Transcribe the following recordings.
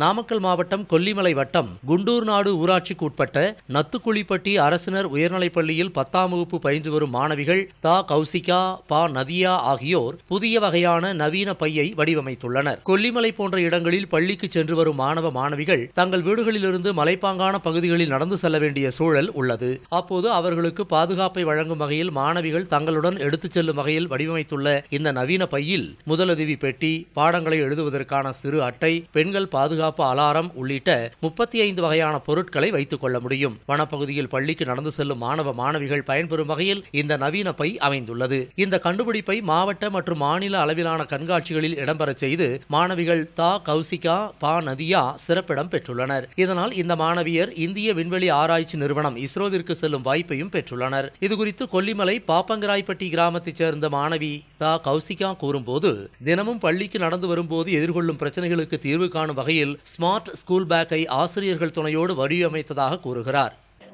நாமக்கல் மாவட்டம் கொல்லிமலை வட்டம் குண்டூர் நாடு ஊராட்சிக்கு உட்பட்ட நத்துக்குழிப்பட்டி அரசினர் உயர்நிலைப் பள்ளியில் பத்தாம் வகுப்பு பயின்று வரும் மாணவிகள் தா. கௌசிகா பா. நதியா ஆகியோர் புதிய வகையான நவீன பையை வடிவமைத்துள்ளனர். கொல்லிமலை போன்ற இடங்களில் பள்ளிக்கு சென்று வரும் மாணவ மாணவிகள் தங்கள் வீடுகளிலிருந்து மலைப்பாங்கான பகுதிகளில் நடந்து செல்ல வேண்டிய சூழல் உள்ளது. அப்போது அவர்களுக்கு பாதுகாப்பை வழங்கும் வகையில் மாணவிகள் தங்களுடன் எடுத்துச் செல்லும் வகையில் வடிவமைத்துள்ள இந்த நவீன பையில் முதலுதவி பெட்டி பாடங்களை எழுதுவதற்கான சிறு அட்டை பெண்கள் பாதுகாப்பு அலாரம் உள்ளிட்ட முப்பத்தி ஐந்து வகையான பொருட்களை வைத்துக் கொள்ள முடியும். வனப்பகுதியில் பள்ளிக்கு நடந்து செல்லும் மாணவ மாணவிகள் பயன்பெறும் வகையில் இந்த நவீன பை அமைந்துள்ளது. இந்த கண்டுபிடிப்பை மாவட்ட மற்றும் மாநில அளவிலான கண்காட்சிகளில் இடம்பெறச் செய்து மாணவிகள் தா கௌசிகா பா நதியா சிறப்பிடம் பெற்றுள்ளனர். இதனால் இந்த மாணவியர் இந்திய விண்வெளி ஆராய்ச்சி நிறுவனம் இஸ்ரோவிற்கு செல்லும் வாய்ப்பையும் பெற்றுள்ளனர். இதுகுறித்து கொல்லிமலை பாப்பங்கராய்பட்டி கிராமத்தைச் சேர்ந்த மாணவி தா கௌசிகா கூறும்போது தினமும் பள்ளிக்கு நடந்து வரும்போது எதிர்கொள்ளும் பிரச்சனைகளுக்கு தீர்வு காணும் வகையில் ஸ்மார்ட் ஸ்கூல் பேக்கை ஆசிரியர்கள் துணையோடு வடிவமைத்ததாக கூறுகிறார்.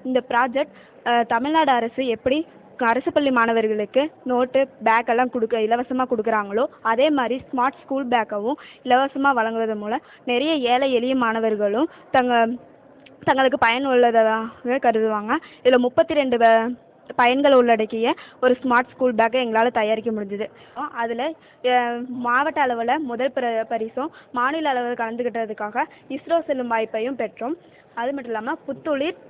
இந்த ப்ராஜெக்ட் தமிழ்நாடு அரசு எப்படி அரசு பள்ளி மாணவர்களுக்கு நோட்டு பேக் எல்லாம் கொடுக்க இலவசமாக கொடுக்குறாங்களோ அதே மாதிரி ஸ்மார்ட் ஸ்கூல் பேக்கவும் இலவசமாக வழங்குவதன் மூலம் நிறைய ஏழை எளிய மாணவர்களும் தங்க தங்களுக்கு பயனுள்ளதாக கருதுவாங்க. இதில் முப்பத்தி ரெண்டு பயன்களை உள்ளடக்கிய ஒரு ஸ்மார்ட் ஸ்கூல் பேக்கை எங்களால் தயாரிக்க முடிஞ்சுது. அதில் மாவட்ட அளவில் முதல் பிர பரிசும் மாநில அளவில் கலந்துக்கிட்டதுக்காக இஸ்ரோ செல்லும் வாய்ப்பையும் பெற்றோம். அது மட்டும் இல்லாமல் புத்துளிர்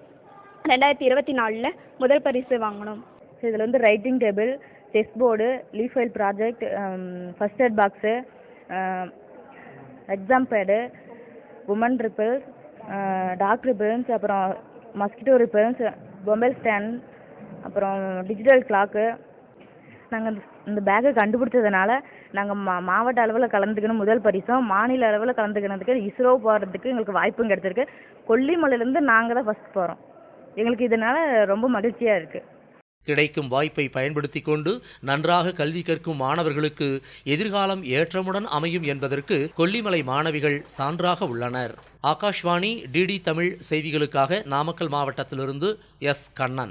ரெண்டாயிரத்தி இருபத்தி நாலில் முதல் பரிசு வாங்கினோம். இதில் வந்து writing table chess board leaf file project first aid box exam pad woman ripples dog ripples அப்புறம் மஸ்கிட்டோ ரிப்பிள்ஸ் மொபைல் ஸ்டாண்ட் அப்புறம் டிஜிட்டல் கிளாக்கு நாங்கள் இந்த இந்த பேக்கை கண்டுபிடிச்சதுனால நாங்கள் மா மாவட்ட அளவில் கலந்துக்கணும் முதல் பரிசும் மாநில அளவில் கலந்துக்கினதுக்கு இஸ்ரோ போகிறதுக்கு எங்களுக்கு வாய்ப்பும் கிடச்சிருக்கு கொல்லிமலையிலேருந்து நாங்கள் தான் ஃபஸ்ட் போகிறோம் எங்களுக்கு இதனால் ரொம்ப மகிழ்ச்சியாக இருக்குது கிடைக்கும் வாய்ப்பை பயன்படுத்தி கொண்டு நன்றாக கல்வி கற்கும் மாணவர்களுக்கு எதிர்காலம் ஏற்றமுடன் அமையும் என்பதற்கு கொல்லிமலை மாணவிகள் சான்றாக உள்ளனர். ஆகாஷ்வாணி டிடி தமிழ் செய்திகளுக்காக நாமக்கல் மாவட்டத்திலிருந்து எஸ். கண்ணன்.